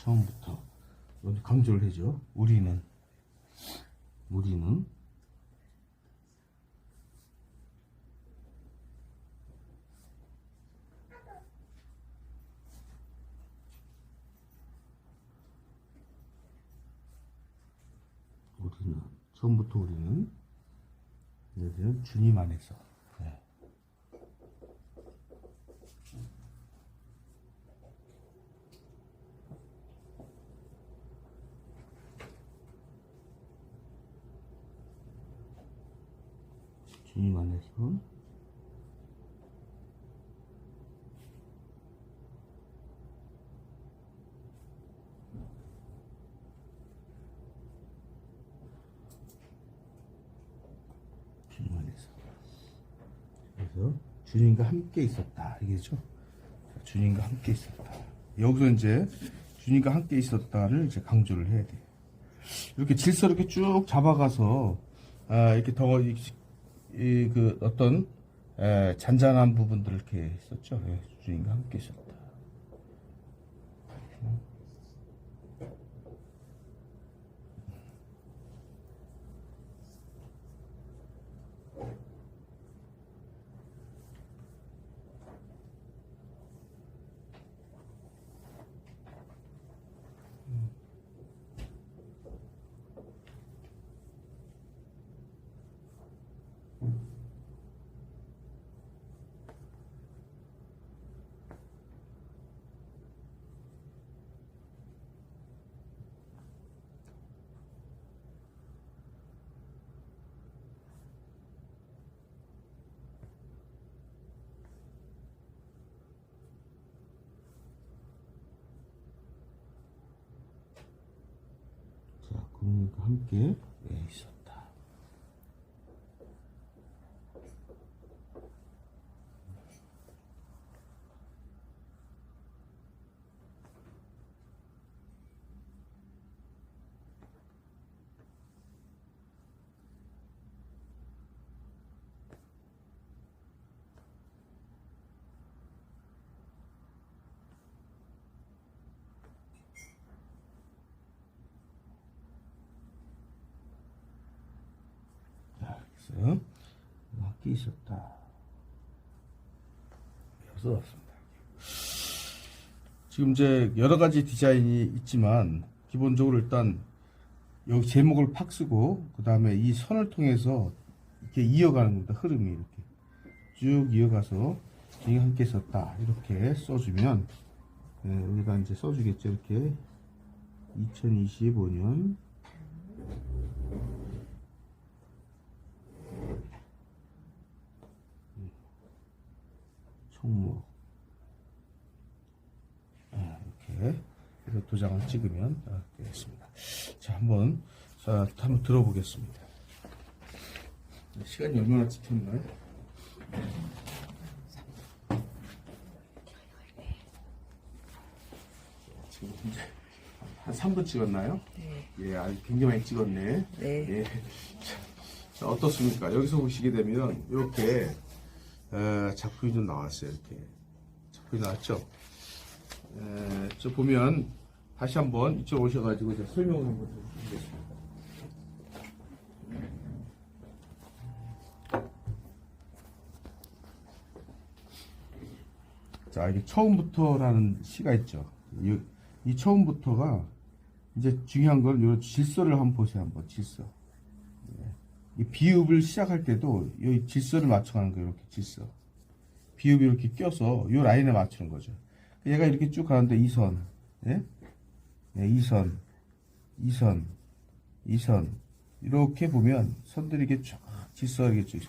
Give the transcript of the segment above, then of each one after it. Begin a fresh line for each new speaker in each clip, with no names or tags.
처음부터 강조를 해줘. 우리는 우리는 우리는 처음부터 우리는 주님 안에서 네. 주님 안에서 주님 안에서 그래서 주님과 함께 있었다. 이게죠? 주님과 함께 있었다. 여기서 이제 주님과 함께 있었다를 이제 강조를 해야 돼요 이렇게 질서 이렇게 쭉 잡아가서 아, 이렇게 더 이 그 어떤 에, 잔잔한 부분들을 이렇게 썼죠. 예, 주님과 함께 있었다 그러니까 함께 예, 있었다 자, 그래서 함께 있었다. 여기서 왔습니다. 지금 이제 여러 가지 디자인이 있지만 기본적으로 일단 여기 제목을 팍 쓰고 그 다음에 이 선을 통해서 이렇게 이어가는 겁니다. 흐름이 이렇게 쭉 이어가서 지금 함께 썼다 이렇게 써주면 예, 여기다 이제 써주겠죠 이렇게 2025년 총무 아, 이렇게 해서 도장을 찍으면 아, 되겠습니다. 자 한번 자 한번 들어보겠습니다. 시간이 얼마나 찍혔나요? 지금 한 3분 찍었나요?
네.
예, 아주 굉장히 많이 찍었네.
네.
예. 자, 어떻습니까? 여기서 보시게 되면 이렇게 에, 작품이 좀 나왔어요. 이렇게 작품이 나왔죠. 에, 저 보면 다시 한번 이쪽 오셔가지고 제가 설명을 한번 드리겠습니다. 자, 이게 처음부터라는 시가 있죠. 이, 이 처음부터가 이제 중요한 건 요 질서를 한번 보세요. 한번 질서. 이 비읍을 시작할 때도 이 질서를 맞춰가는 거예요. 이렇게 질서. 비읍이 이렇게 껴서 이 라인에 맞추는 거죠. 얘가 이렇게 쭉 가는데 이 선, 예? 예, 이 선, 이 선, 이 선. 이렇게 보면 선들이 이렇게 쫙 질서하게 쭉.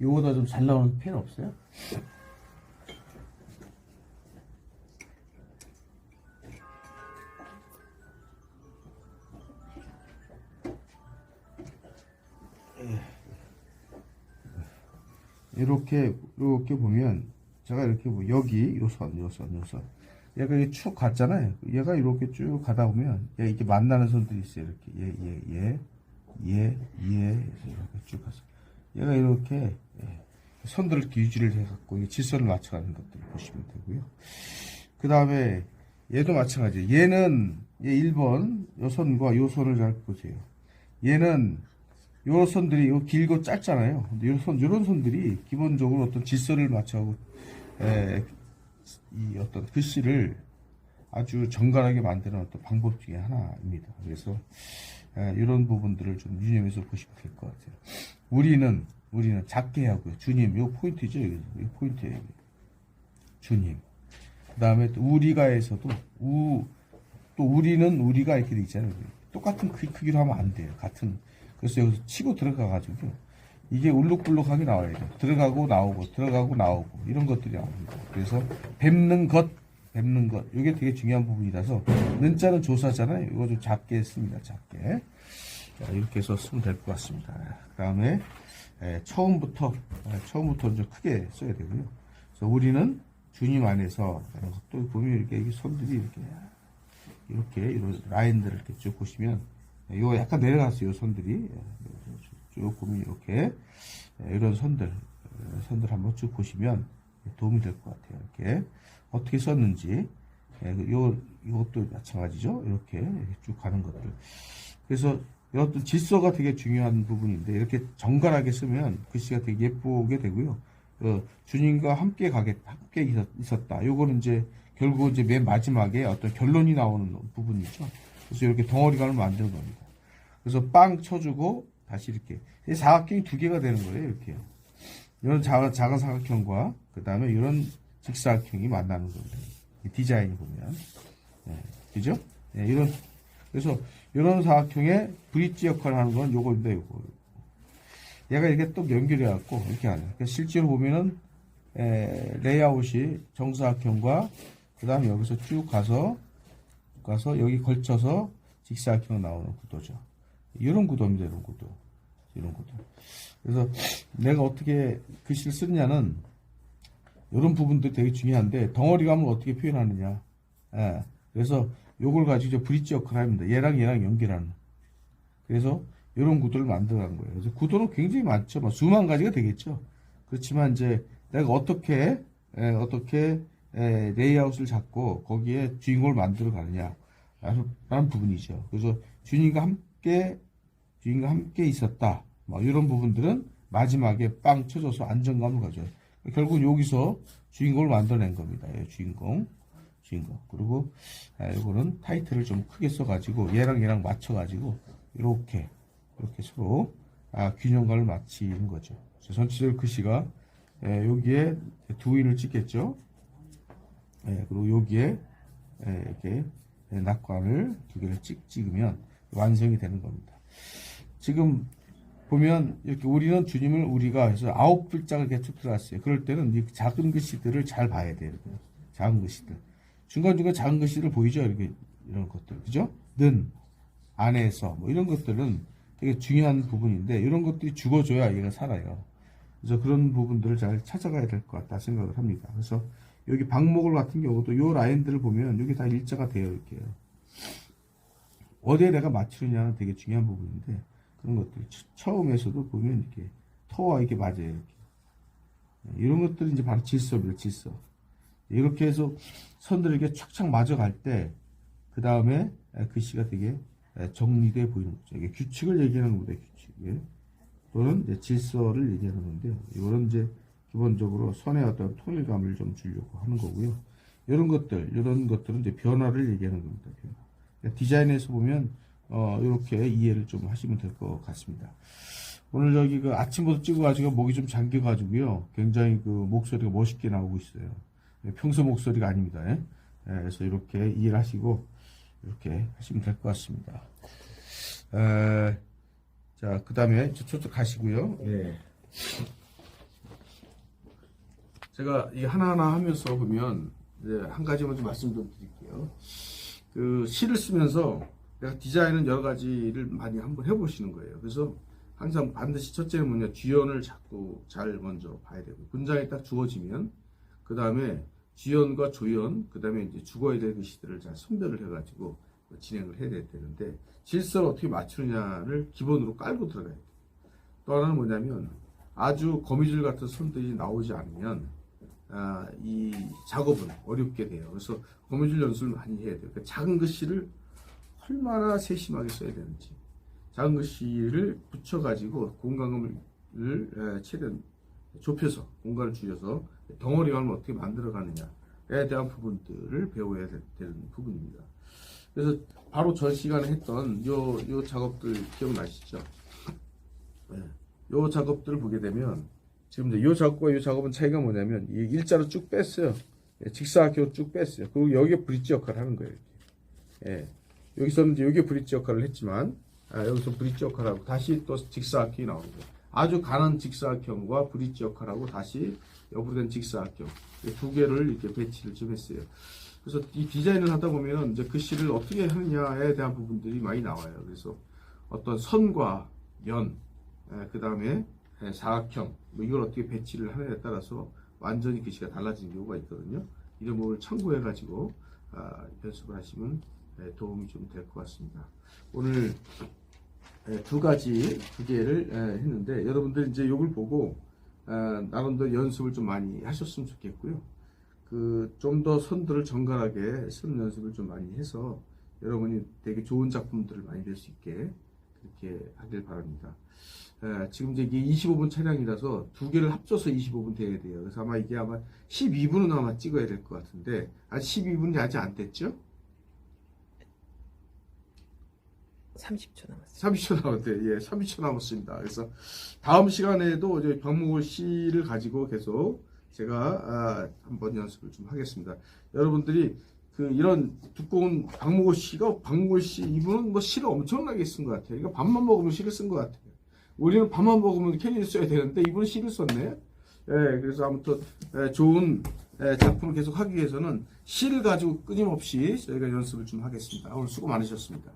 요거보다 좀 잘 나오는 펜 없어요? 이렇게 이렇게 보면 제가 이렇게 뭐 여기 요선 요선 요선 얘가 이렇게 쭉 갔잖아요. 얘가 이렇게 쭉 가다 보면 얘 이렇게 만나는 선들이 있어요. 이렇게 얘 얘 얘 얘 얘 이렇게 쭉 가서 얘가 이렇게 예, 선들을 유지를 해갖고 이 질서를 맞춰가는 것들을 보시면 되고요. 그 다음에 얘도 마찬가지. 얘는 얘 1번 요 선과 요 선을 잘 보세요. 얘는 요 선들이 요 길고 짧잖아요. 근데 요 선, 요런 선들이 기본적으로 어떤 질서를 맞춰가고 에, 이 어떤 글씨를 아주 정갈하게 만드는 어떤 방법 중에 하나입니다. 그래서 에, 이런 부분들을 좀 유념해서 보시면 될 것 같아요. 우리는 우리는 작게 하고요. 주님, 요 포인트죠. 이 포인트예요. 주님. 그 다음에 또 우리가에서도 우, 또 우리는 우리가 이렇게 돼 있잖아요. 똑같은 크, 크기로 하면 안 돼요. 같은. 그래서 여기서 치고 들어가가지고 이게 울룩불룩하게 나와야 돼요. 들어가고 나오고 들어가고 나오고 이런 것들이 나옵니다. 그래서 뵙는 것, 뵙는 것. 이게 되게 중요한 부분이라서 는자는 조사잖아요. 이거 좀 작게 씁니다. 작게. 자, 이렇게 해서 쓰면 될 것 같습니다. 그 다음에 처음부터 에, 처음부터 좀 크게 써야 되고요. 그래서 우리는 주님 안에서 또 보면 이렇게 손들이 이렇게 이렇게 이런 라인들을 이렇게 쭉 보시면 이거 약간 내려갔어요. 요 손들이 쭉 보면 이렇게 이런 손들 손들 한번 쭉 보시면 도움이 될 것 같아요. 이렇게 어떻게 썼는지 요 이것도 마찬가지죠. 이렇게, 쭉 가는 것들. 그래서 이것도 질서가 되게 중요한 부분인데 이렇게 정갈하게 쓰면 글씨가 되게 예쁘게 되고요. 어, 주님과 함께 가겠 함께 있었- 있었 다. 요거는 이제 결국 이제 맨 마지막에 어떤 결론이 나오는 부분이죠. 그래서 이렇게 덩어리감을 만드는 겁니다. 그래서 빵 쳐주고 다시 이렇게 이 사각형이 두 개가 되는 거예요. 이렇게 이런 작은, 작은 사각형과 그 다음에 이런 직사각형이 만나는 겁니다. 이 디자인이 보면 네, 그죠? 네, 이런 그래서 이런 사각형의 브릿지 역할을 하는 건 요거인데 요거 얘가 이렇게 또 연결해 갖고 이렇게 하는 그러니까 실제로 보면은 에, 레이아웃이 정사각형과 그 다음에 여기서 쭉 가서 가서 여기 걸쳐서 직사각형 나오는 구도죠. 이런 구도입니다. 이런 구도. 이런 구도. 그래서 내가 어떻게 글씨를 쓰느냐는 이런 부분도 되게 중요한데 덩어리감을 어떻게 표현하느냐. 예. 그래서 요걸 가지고 브릿지 역할을 합니다. 얘랑 얘랑 연결하는. 그래서 이런 구도를 만들어가는 거예요. 그래서 구도는 굉장히 많죠. 뭐 수만 가지가 되겠죠. 그렇지만 이제 내가 어떻게 에, 어떻게 에, 레이아웃을 잡고 거기에 주인공을 만들어 가느냐 라는 부분이죠. 그래서 주인과 함 께 주인과 함께 있었다. 뭐 이런 부분들은 마지막에 빵 쳐줘서 안정감을 가져요. 결국 여기서 주인공을 만들어낸 겁니다. 예, 주인공. 주인공. 그리고 아, 이거는 타이틀을 좀 크게 써가지고 얘랑 얘랑 맞춰가지고 이렇게 이렇게 서로 아, 균형감을 맞추는 거죠. 그래서 전체적으로 글씨가 예, 여기에 두 인을 찍겠죠. 예, 그리고 여기에 예, 이렇게 예, 낙관을 두 개를 찍, 찍으면 완성이 되는 겁니다. 지금 보면 이렇게 우리는 주님을 우리가 해서 아홉 글자가 이렇게 쭉 들어갔어요. 그럴 때는 이 작은 글씨들을 잘 봐야 돼요. 작은 글씨들. 중간중간 작은 글씨들 보이죠? 이렇게 이런 것들. 그죠? 는, 안에서 뭐 이런 것들은 되게 중요한 부분인데 이런 것들이 죽어줘야 얘가 살아요. 그래서 그런 부분들을 잘 찾아가야 될 것 같다 생각을 합니다. 그래서 여기 방목을 같은 경우도 요 라인들을 보면 여기 다 일자가 돼요. 이렇게. 어디에 내가 맞추느냐는 되게 중요한 부분인데 그런 것들 처음에서도 보면 이렇게 터와 이렇게 맞아요. 이렇게. 이런 것들이 이제 바로 질서입니다. 질서. 이렇게 해서 선들을 이렇게 착착 맞아갈 때 그 다음에 글씨가 되게 정리돼 보이는 거죠. 이게 규칙을 얘기하는 겁니다. 규칙. 예. 또는 질서를 얘기하는 건데요. 이거는 이제 기본적으로 선의 어떤 통일감을 좀 주려고 하는 거고요. 이런 것들, 이런 것들은 이제 변화를 얘기하는 겁니다. 디자인에서 보면 어, 이렇게 이해를 좀 하시면 될 것 같습니다. 오늘 저기 그 아침부터 찍어가지고 목이 좀 잠겨가지고요. 굉장히 그 목소리가 멋있게 나오고 있어요. 예, 평소 목소리가 아닙니다. 예? 예, 그래서 이렇게 이해를 하시고 이렇게 하시면 될 것 같습니다. 에, 자, 그 다음에 저쪽 가시고요. 예. 제가 이 하나하나 하면서 보면 한 가지만 좀 말씀 좀 드릴게요. 그 시를 쓰면서 내가 디자인은 여러 가지를 많이 한번 해보시는 거예요. 그래서 항상 반드시 첫째는 뭐냐 주연을 자꾸 잘 먼저 봐야 되고 문장이 딱 주어지면 그 다음에 주연과 조연 그 다음에 이제 죽어야 될 글씨들을 잘 선별을 해가지고 진행을 해야 되는데 질서를 어떻게 맞추느냐를 기본으로 깔고 들어가야 돼요. 또 하나는 뭐냐면 아주 거미줄 같은 선들이 나오지 않으면 아, 이 작업은 어렵게 돼요. 그래서 거미줄 연습을 많이 해야 돼요. 그러니까 작은 글씨를 얼마나 세심하게 써야 되는지. 작은 글씨를 붙여가지고 공간을 에, 최대한 좁혀서 공간을 줄여서 덩어리감을 어떻게 만들어가느냐에 대한 부분들을 배워야 되- 되는 부분입니다. 그래서 바로 전 시간에 했던 요, 요 작업들 기억나시죠? 네. 요 작업들을 보게 되면 지금 이제 요 작업과 요 작업은 차이가 뭐냐면 이 일자로 쭉 뺐어요. 예, 직사각형으로 쭉 뺐어요. 그리고 여기에 브릿지 역할을 하는 거예요. 예. 여기서는 이제 여기에 브릿지 역할을 했지만 아, 여기서 브릿지 역할하고 다시 또 직사각형이 나오는 거예요. 아주 가난 직사각형과 브릿지 역할하고 다시 옆으로 된 직사각형 이두 개를 이렇게 배치를 좀 했어요. 그래서 이 디자인을 하다 보면 이제 글씨를 어떻게 하느냐에 대한 부분들이 많이 나와요. 그래서 어떤 선과 면, 그 다음에 사각형, 뭐 이걸 어떻게 배치를 하느냐에 따라서 완전히 글씨가 달라지는 경우가 있거든요. 이런 부분을 참고해 가지고 아, 연습을 하시면 예, 도움이 좀 될 것 같습니다. 오늘 예, 두 가지 두 개를 예, 했는데 여러분들 이제 이걸 보고 아, 나름대로 연습을 좀 많이 하셨으면 좋겠고요. 그 좀 더 선들을 정갈하게 쓰는 연습을 좀 많이 해서 여러분이 되게 좋은 작품들을 많이 낼 수 있게 그렇게 하길 바랍니다. 에, 지금 이제 이게 25분 차량이라서 두 개를 합쳐서 25분 돼야 돼요. 그래서 아마 이게 아마 12분은 아마 찍어야 될 것 같은데 아직 12분이 아직 안 됐죠?
30초 남았어요.
30초 남았대요. 예, 30초 남았습니다. 그래서 다음 시간에도 이제 박목월 씨를 가지고 계속 제가 아, 한번 연습을 좀 하겠습니다. 여러분들이 그 이런 두꺼운 박목월 씨가 박목월 씨 이분은 뭐 시를 엄청나게 쓴 것 같아요. 그러니까 밥만 먹으면 시를 쓴 것 같아요. 우리는 밥만 먹으면 캐리를 써야 되는데 이분은 시를 썼네. 예, 그래서 아무튼 예, 좋은 예, 작품을 계속 하기 위해서는 시를 가지고 끊임없이 저희가 연습을 좀 하겠습니다. 오늘 수고 많으셨습니다.